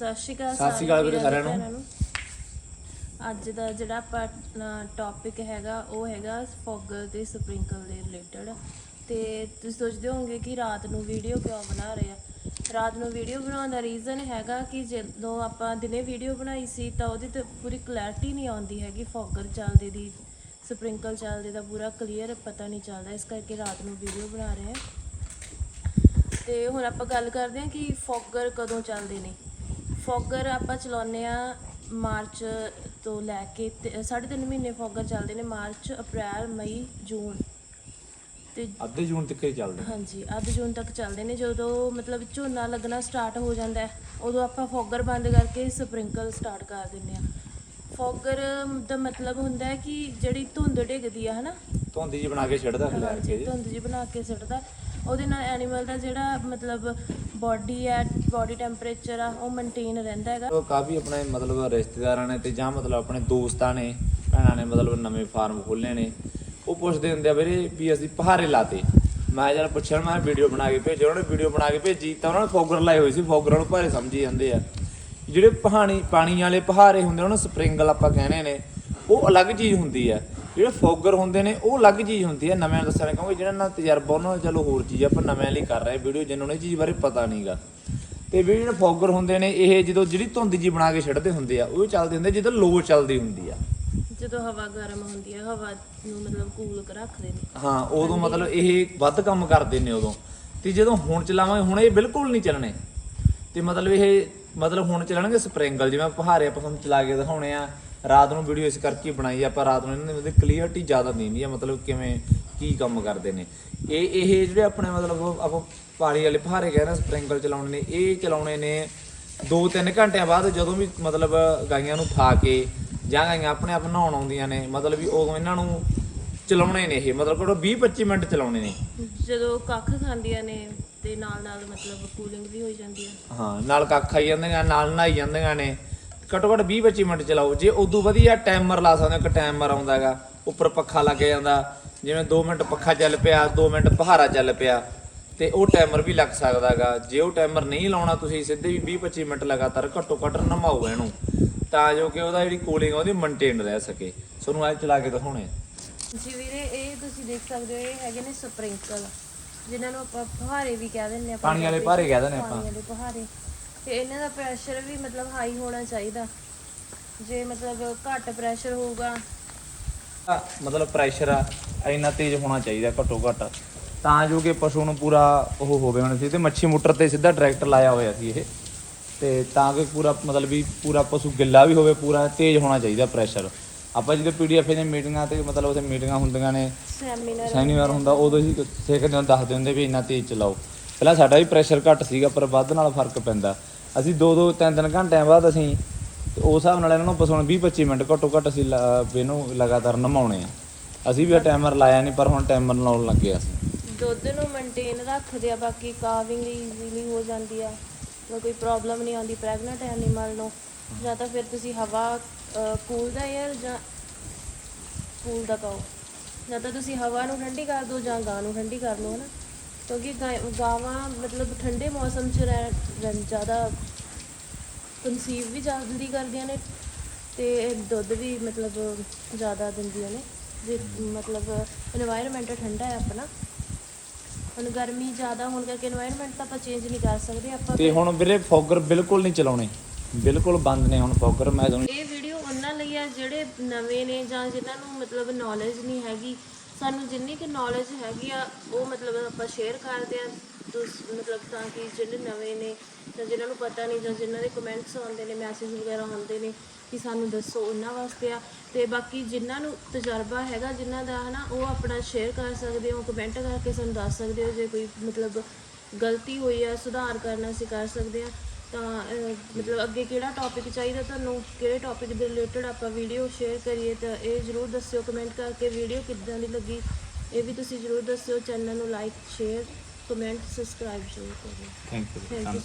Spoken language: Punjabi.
ਸਤਿ ਸ਼੍ਰੀ ਅਕਾਲ ਸਤਿ ਸ਼੍ਰੀ ਅਕਾਲ ਵੀਰੇ ਸਾਰਿਆਂ ਨੂੰ। ਭੈਣਾਂ ਅੱਜ ਦਾ ਜਿਹੜਾ ਆਪਣਾ ਟੌਪਿਕ ਹੈਗਾ ਉਹ ਹੈਗਾ ਫੋਗਰ ਤੇ ਸਪ੍ਰਿੰਕਲ ਦੇ ਰਿਲੇਟਡ ਤੇ ਤੁਸੀਂ ਸੋਚਦੇ ਹੋਵੋਗੇ ਕਿ ਰਾਤ ਨੂੰ ਵੀਡੀਓ ਕਿਉਂ ਬਣਾ ਰਹੇ ਆ? ਰਾਤ ਨੂੰ ਵੀਡੀਓ ਬਣਾਉਣ ਦਾ ਰੀਜ਼ਨ ਹੈਗਾ ਕਿ ਜਦੋਂ ਆਪਾਂ ਦਿਨੇ ਵੀਡੀਓ ਬਣਾਈ ਸੀ ਤਾਂ ਉਹਦੀ ਤੇ ਪੂਰੀ ਕਲੈਰਿਟੀ ਨਹੀਂ ਆਉਂਦੀ ਹੈਗੀ। ਫੋਗਰ ਚੱਲਦੇ ਦੀ ਸਪ੍ਰਿੰਕਲ ਚੱਲਦੇ ਦਾ ਪੂਰਾ ਕਲੀਅਰ ਪਤਾ ਨਹੀਂ ਚੱਲਦਾ। ਇਸ ਕਰਕੇ ਰਾਤ ਨੂੰ ਵੀਡੀਓ ਬਣਾ ਰਹੇ ਆ। ਤੇ ਹੁਣ ਆਪਾਂ ਗੱਲ ਕਰਦੇ ਹਾਂ ਕਿ ਫੋਗਰ ਕਦੋਂ ਚੱਲਦੇ ਨੇ। ਫੋਗਰ ਆਪਾਂ ਚਲਾਉਂਦੇ ਆ ਮਾਰਚ ਤੋਂ ਲੈ ਕੇ ਤੇ- ਸਾਢੇ ਤਿੰਨ ਮਹੀਨੇ ਫੋਗਰ ਚੱਲਦੇ ਨੇ ਮਾਰਚ ਅਪ੍ਰੈਲ ਮਈ ਜੂਨ। ਤੇ ਅੱਧੇ ਜੂਨ ਤੱਕ ਹੀ ਚੱਲਦੇ ਹਾਂਜੀ ਅੱਧ ਜੂਨ ਤੱਕ ਚੱਲਦੇ ਨੇ। ਜਦੋਂ ਮਤਲਬ ਝੋਨਾ ਲੱਗਣਾ ਸਟਾਰਟ ਹੋ ਜਾਂਦਾ ਹੈ ਉਦੋਂ ਆਪਾਂ ਫੋਗਰ ਬੰਦ ਕਰਕੇ ਸਪ੍ਰਿੰਕਲ ਸਟਾਰਟ ਕਰ ਦਿੰਦੇ ਆ ਫੋਗਰ ਦਾ ਮਤਲਬ ਹੁੰਦਾ ਹੈ ਕਿ ਜਿਹੜੀ ਧੁੰਦ ਡਿੱਗਦੀ ਆ ਹਨਾ? ਧੁੰਦੀ ਜੀ ਬਣਾ ਕੇ ਛੱਡਦਾ ਹਾਂਜੀ ਧੁੰਦ ਜੀ ਬਣਾ ਕੇ ਸਿੱਟਦਾ ਉਹਦੇ ਨਾਲ ਐਨੀਮਲ ਦਾ ਜਿਹੜਾ ਮਤਲਬ ਬਾਡੀ ਹੈ ਬਾਡੀ ਟੈਂਪਰੇਚਰ ਆ, ਉਹ ਮੇਨਟੇਨ ਰਹਿੰਦਾ ਹੈਗਾ। ਉਹ ਕਾਫੀ ਆਪਣੇ ਮਤਲਬ ਰਿਸ਼ਤੇਦਾਰਾਂ ਨੇ ਤੇ ਜਾਂ ਮਤਲਬ ਆਪਣੇ ਦੋਸਤਾਂ ਨੇ, ਭੈਣਾਂ ਨੇ ਮਤਲਬ ਨਵੇਂ ਫਾਰਮ ਖੋਲ੍ਹੇ ਨੇ, ਉਹ ਪੁੱਛਦੇ ਹੁੰਦੇ ਆ ਵੀਰੇ ਵੀ ਅਸੀਂ ਪਹਾਰੇ ਲਾਤੇ। ਮੈਂ ਜਦ ਪੁੱਛਿਆ, ਮੈਂ ਵੀਡੀਓ ਬਣਾ ਕੇ ਭੇਜਿਆ ਉਹਨੇ ਵੀਡੀਓ ਬਣਾ ਕੇ ਭੇਜੀ, ਤਾਂ ਉਹਨਾਂ ਨੇ ਫੋਗਰ ਲਾਏ ਹੋਏ ਸੀ ਫੋਗਰਾਂ ਨੂੰ ਭਾਰੇ ਸਮਝੀ ਜਾਂਦੇ ਆ। ਜਿਹੜੇ ਪਹਾਣੀ, ਪਾਣੀ ਵਾਲੇ ਪਹਾਰੇ ਹੁੰਦੇ ਉਹਨਾਂ ਨੂੰ ਸਪ੍ਰਿੰਗਲ ਆਪਾਂ ਕਹਿੰਦੇ ਨੇ, ਉਹ ਅਲੱਗ ਚੀਜ਼ ਹੁੰਦੀ ਆ। ਜਿਹੜੇ ਫੋਗਰ ਹੁੰਦੇ ਨੇ ਉਹ ਅਲੱਗ ਚੀਜ਼ ਹੁੰਦੀ ਆ ਨਵਿਆਂ ਨੂੰ ਦੱਸਣਾ ਕਿਉਂਕਿ ਜਿਹੜਾ ਨਾਲ ਤਜਰਬਾ ਉਹਨਾਂ ਦਾ ਚਲੋ ਹੋਰ ਚੀਜ਼ ਆ ਆਪਾਂ ਨਵਿਆਂ ਲਈ ਕਰ ਰਹੇ ਵੀਡੀਓ ਜਿਨ੍ਹਾਂ ਨੂੰ ਇਹ ਚੀਜ਼ ਬਾਰੇ ਪਤਾ ਨਹੀਂਗਾ ਤੇ ਵੀ ਜਿਹੜੇ ਫੋਗਰ ਹੁੰਦੇ ਨੇ ਇਹ ਜਦੋਂ ਜਿਹੜੀ ਧੁੰਦ ਜੀ ਬਣਾ ਕੇ ਛੱਡਦੇ ਹੁੰਦੇ ਆ ਉਹ ਚੱਲਦੇ ਹੁੰਦੇ ਜਦੋਂ ਲੋ ਚੱਲਦੀ ਹੁੰਦੀ ਆ। ਜਦੋਂ ਹਵਾ ਗਰਮ ਹੁੰਦੀ ਹੈ ਹਵਾ ਨੂੰ ਮਤਲਬ ਕੂਲ ਕਰ ਰੱਖਦੇ ਨੇ। ਹਾਂ ਉਦੋਂ ਮਤਲਬ ਇਹ ਵੱਧ ਕੰਮ ਕਰਦੇ ਨੇ ਉਦੋਂ। ਤੇ ਜਦੋਂ ਹੁਣ ਚਲਾਵਾਂਗੇ ਹੁਣ ਇਹ ਬਿਲਕੁਲ ਨਹੀਂ ਚੱਲਣੇ। ਤੇ ਮਤਲਬ ਇਹ ਮਤਲਬ ਹੁਣ ਚੱਲਣਗੇ ਸਪ੍ਰਿੰਗਲ ਜਿਵੇਂ ਪਹਾੜੇ ਆਪਾਂ ਤੁਹਾਨੂੰ ਚਲਾ ਕੇ ਦਿਖਾਉਣੇ ਆ। ਰਾਤ ਨੂੰ ਵੀਡੀਓ ਇਸ ਕਰਕੇ ਬਣਾਈ ਆ, ਆਪਾਂ ਰਾਤ ਨੂੰ ਇਹਨਾਂ ਦੀ ਕਲੀਅਰਟੀ ਜ਼ਿਆਦਾ ਦਿੰਦੀ ਆ ਮਤਲਬ ਕਿਵੇਂ ਕੀ ਕੰਮ ਕਰਦੇ ਨੇ। ਇਹ ਇਹ ਜਿਹੜੇ ਆਪਣੇ ਮਤਲਬ ਆਪਾਂ ਪਾਣੀ ਵਾਲੇ ਪਹਾੜੇ ਕਹਿੰਦੇ ਸਪ੍ਰਿੰਗਲ ਚਲਾਉਣੇ ਨੇ ਇਹ ਚਲਾਉਣੇ ਨੇ 2-3 ਘੰਟਿਆਂ ਬਾਅਦ ਜਦੋਂ ਵੀ ਮਤਲਬ ਗਾਈਆਂ ਨੂੰ ਫਾ ਕੇ ਜਾਂ ਗਾਈਆਂ ਆਪਣੇ ਆਪ ਨਹਾਉਣ ਆਉਂਦੀਆਂ ਨੇ ਮਤਲਬ ਵੀ ਉਦੋਂ ਇਹਨਾਂ ਨੂੰ ਚਲਾਉਣੇ ਨੇ ਇਹ ਮਤਲਬ ਘੱਟੋ 20-25 ਮਿੰਟ ਚਲਾਉਣੇ ਨੇ। ਜਦੋਂ ਕੱਖ ਖਾਂਦੀਆਂ ਨੇ ਤੇ ਨਾਲ ਨਾਲ ਮਤਲਬ ਕੂਲਿੰਗ ਵੀ ਹੋਈ ਜਾਂਦੀ ਹੈ ਹਾਂ ਨਾਲ ਕੱਖ ਖਾਈ ਜਾਂਦੀਆਂ ਨਾਲ ਨਹਾਈ ਜਾਂਦੀਆਂ ਨੇ। ਘੱਟੋ ਘੱਟ 20-25 ਮਿੰਟ ਚਲਾਓ। ਜੇ ਉਦੋਂ ਵਧੀਆ ਟਾਈਮਰ ਲਾ ਸਕਦੇ ਹੋ ਇੱਕ ਟਾਈਮਰ ਆਉਂਦਾ ਹੈਗਾ ਉੱਪਰ ਪੱਖਾ ਲੱਗ ਜਾਂਦਾ। ਜਿਵੇਂ 2 ਮਿੰਟ ਪੱਖਾ ਚੱਲ ਪਿਆ 2 ਮਿੰਟ ਪਹਾਰਾ ਚੱਲ ਪਿਆ ਤੇ ਉਹ ਟਾਈਮਰ ਵੀ ਲੱਗ ਸਕਦਾ ਹੈਗਾ। ਜੇ ਉਹ ਟਾਈਮਰ ਨਹੀਂ ਲਾਉਣਾ ਤੁਸੀਂ ਸਿੱਧੇ ਵੀ 20-25 ਮਿੰਟ ਲਗਾਤਾਰ ਘੱਟੋ ਘੱਟ ਨਮਾਓ ਇਹਨੂੰ ਤਾਂ ਜੋ ਕਿ ਉਹਦਾ ਜਿਹੜੀ ਕੂਲਿੰਗ ਉਹਦੀ ਮੇਨਟੇਨ ਰਹਿ ਸਕੇ। ਤੁਹਾਨੂੰ ਅੱਜ ਚਲਾ ਕੇ ਦਿਖਾਉਣੇ ਆ। ਜੀ ਵੀਰੇ ਇਹ ਤੁਸੀਂ ਦੇਖ ਸਕਦੇ ਹੋ ਇਹ ਹੈਗੇ ਨੇ ਸਪ੍ਰਿੰਕਲ ਜਿਨ੍ਹਾਂ ਨੂੰ ਆਪਾਂ ਫੁਹਾਰੇ ਵੀ ਕਹਿ ਦਿੰਦੇ ਆਪਾਂ ਪਾਣੀ ਵਾਲੇ ਪਹਾਰੇ ਕਹਿ ਦਿੰਦੇ ਆਪਾਂ। ਪਾਣੀ ਵਾਲੇ ਫੁਹਾਰੇ। ਤੇ ਇਹਨਾਂ ਦਾ ਪ੍ਰੈਸ਼ਰ ਵੀ ਮਤਲਬ ਹਾਈ ਹੋਣਾ ਚਾਹੀਦਾ। ਜੇ ਮਤਲਬ ਘੱਟ ਪ੍ਰੈਸ਼ਰ ਹੋਊਗਾ। ਆ, ਮਤਲਬ ਪ੍ਰੈਸ਼ਰ ਆ ਇੰਨਾ ਤੇਜ਼ ਹੋਣਾ ਚਾਹੀਦਾ ਘੱਟੋ ਘੱਟ। ਤਾਂ ਜੋ ਕਿ ਪਸ਼ੂ ਨੂੰ ਪੂਰਾ ਉਹ ਹੋਵੇ ਹੁਣ ਸੀ ਤੇ ਮੱਛੀ ਮੋਟਰ ਤੇ ਸਿੱਧਾ ਡਾਇਰੈਕਟ ਲਾਇਆ ਹੋਇਆ ਸੀ ਇਹ। ਤੇ ਤਾਂ ਕਿ ਪੂਰਾ ਮਤਲਬ ਵੀ ਪੂਰਾ ਪਸ਼ੂ ਗਿੱਲਾ ਵੀ ਹੋਵੇ ਪੂਰਾ ਤੇਜ਼ ਹੋਣਾ ਚਾਹੀਦਾ ਪ੍ਰੈਸ਼ਰ ਆਪਾਂ ਜਦੋਂ ਪੀਡੀਐਫ ਦੀਆਂ ਮੀਟਿੰਗਾਂ ਤੇ ਮਤਲਬ ਉੱਥੇ ਮੀਟਿੰਗਾਂ ਹੁੰਦੀਆਂ ਨੇ ਸੈਮੀਨਾਰ ਸ਼ਨੀਵਾਰ ਹੁੰਦਾ ਉਦੋਂ ਹੀ ਸਿੱਖਦੇ ਨੂੰ ਦੱਸਦੇ ਹੁੰਦੇ ਵੀ ਇੰਨਾ ਤੇਜ਼ ਚਲਾਓ। ਪਹਿਲਾਂ ਸਾਡਾ ਵੀ ਪ੍ਰੈਸ਼ਰ ਘੱਟ ਸੀਗਾ, ਪਰ ਵੱਧ ਨਾਲ ਫ਼ਰਕ ਪੈਂਦਾ। ਅਸੀਂ ਦੋ ਦੋ ਤਿੰਨ ਤਿੰਨ ਘੰਟਿਆਂ ਬਾਅਦ ਅਸੀਂ ਉਸ ਹਿਸਾਬ ਨਾਲ ਇਹਨਾਂ ਨੂੰ ਪਸਾਉਣ 20 25 ਮਿੰਟ ਘੱਟੋ ਘੱਟ ਅਸੀਂ ਇਹਨੂੰ ਲਗਾਤਾਰ ਨਮਾਉਣੇ ਆ। ਅਸੀਂ ਵੀ ਟਾਈਮਰ ਲਾਇਆ ਨਹੀਂ ਪਰ ਹੁਣ ਟਾਈਮਰ ਲਾਉਣ ਲੱਗੇ ਅਸੀਂ। ਦੁੱਧ ਨੂੰ ਮੇਨਟੇਨ ਰੱਖਦੇ ਆ, ਬਾਕੀ ਕਾਵਿੰਗ ਈਜ਼ੀਲੀ ਹੋ ਜਾਂਦੀ ਆ। ਕੋਈ ਪ੍ਰੋਬਲਮ ਨਹੀਂ ਆਉਂਦੀ ਪ੍ਰੈਗਨੈਂਟ ਐਨੀਮਲ ਨੂੰ। ਜਾਂ ਤਾਂ ਫਿਰ ਤੁਸੀਂ ਹਵਾ ਕੂਲ ਦਾ 에ਅਰ ਜਾਂ ਕੂਲ ਦਾ ਕਹੋ। ਜਾਂ ਤਾਂ ਤੁਸੀਂ ਹਵਾ ਨੂੰ ਠੰਡੀ ਕਰ ਦਿਓ ਜਾਂ ਗਾਂ ਨੂੰ ਠੰਡੀ ਕਰ ਲਓ, ਹਨਾ? ਕਿਉਂਕਿ ਗਾਵਾਂ ਮਤਲਬ ਠੰਡੇ ਮੌਸਮ 'ਚ ਰਹਿਣ ਜ਼ਿਆਦਾ ਕਨਸੀਵ ਵੀ ਜਲਦੀ ਕਰਦੀਆਂ ਨੇ ਤੇ ਦੁੱਧ ਵੀ ਮਤਲਬ ਜ਼ਿਆਦਾ ਦਿੰਦੀਆਂ ਨੇ ਜੇ ਮਤਲਬ এনवायरमेंट ਠੰਡਾ ਹੈ ਆਪਣਾ। ਹੁਣ ਗਰਮੀ ਜ਼ਿਆਦਾ ਹੋਣ ਕਰਕੇ এনवायरमेंट ਤਾਂ ਆਪਾਂ ਚੇਂਜ ਨਹੀਂ ਕਰ ਸਕਦੇ ਆਪਾਂ ਤੇ ਹੁਣ ਵੀਰੇ ਫੋਗਰ ਬਿਲਕੁਲ ਨਹੀਂ ਚਲਾਉਣੇ ਬਿਲਕੁਲ ਬੰਦ ਨੇ ਹੁਣ ਫੋਗਰ ਮੈਂ ਇਹ ਵੀਡੀਓ ਉਹਨਾਂ ਲਈ ਆ ਜਿਹੜੇ ਨਵੇਂ ਨੇ ਜਾਂ ਜਿਨ੍ਹਾਂ ਨੂੰ ਮਤਲਬ ਨੌਲੇਜ ਨਹੀਂ ਹੈਗੀ ਸਾਨੂੰ ਜਿੰਨੀ ਕਿ ਨੌਲੇਜ ਹੈਗੀ ਆ, ਉਹ ਮਤਲਬ ਆਪਾਂ ਸ਼ੇਅਰ ਕਰਦੇ ਆ ਦੂਸ- ਮਤਲਬ ਤਾਂ ਕਿ ਜਿਹੜੇ ਨਵੇਂ ਨੇ, ਜਾਂ ਜਿਨ੍ਹਾਂ ਨੂੰ ਪਤਾ ਨਹੀਂ, ਜਾਂ ਜਿਨ੍ਹਾਂ ਦੇ ਕਮੈਂਟਸ ਆਉਂਦੇ ਨੇ ਮੈਸੇਜ ਵਗੈਰਾ ਆਉਂਦੇ ਨੇ ਕਿ ਸਾਨੂੰ ਦੱਸੋ ਉਹਨਾਂ ਵਾਸਤੇ ਆ। ਤੇ ਬਾਕੀ ਜਿਨ੍ਹਾਂ ਨੂੰ ਤਜਰਬਾ ਹੈਗਾ, ਜਿਨ੍ਹਾਂ ਦਾ ਹਨਾ, ਉਹ ਆਪਣਾ ਸ਼ੇਅਰ ਕਰ ਸਕਦੇ ਹੋ ਕਮੈਂਟ ਕਰਕੇ ਸਾਨੂੰ ਦੱਸ ਸਕਦੇ ਹੋ ਜੇ ਕੋਈ ਮਤਲਬ ਗਲਤੀ ਹੋਈ ਆ, ਸੁਧਾਰ ਕਰਨਾ ਅਸੀਂ ਕਰ ਸਕਦੇ ਆ। ਤਾਂ ਮਤਲਬ ਅੱਗੇ ਕਿਹੜਾ ਟੌਪਿਕ ਚਾਹੀਦਾ ਤੁਹਾਨੂੰ? ਕਿਹੜੇ ਟੌਪਿਕ ਦੇ ਰਿਲੇਟਡ ਆਪਾਂ ਵੀਡੀਓ ਸ਼ੇਅਰ ਕਰੀਏ ਤਾਂ ਇਹ ਜਰੂਰ ਦੱਸਿਓ ਕਮੈਂਟ ਕਰਕੇ ਵੀਡੀਓ ਕਿੱਦਾਂ ਦੀ ਲੱਗੀ? ਇਹ ਵੀ ਤੁਸੀਂ ਜਰੂਰ ਦੱਸਿਓ ਚੈਨਲ ਨੂੰ ਲਾਈਕ ਸ਼ੇਅਰ ਕਮੈਂਟ ਸਬਸਕ੍ਰਾਈਬ ਜ਼ਰੂਰ ਕਰਿਓ ਥੈਂਕ ਯੂ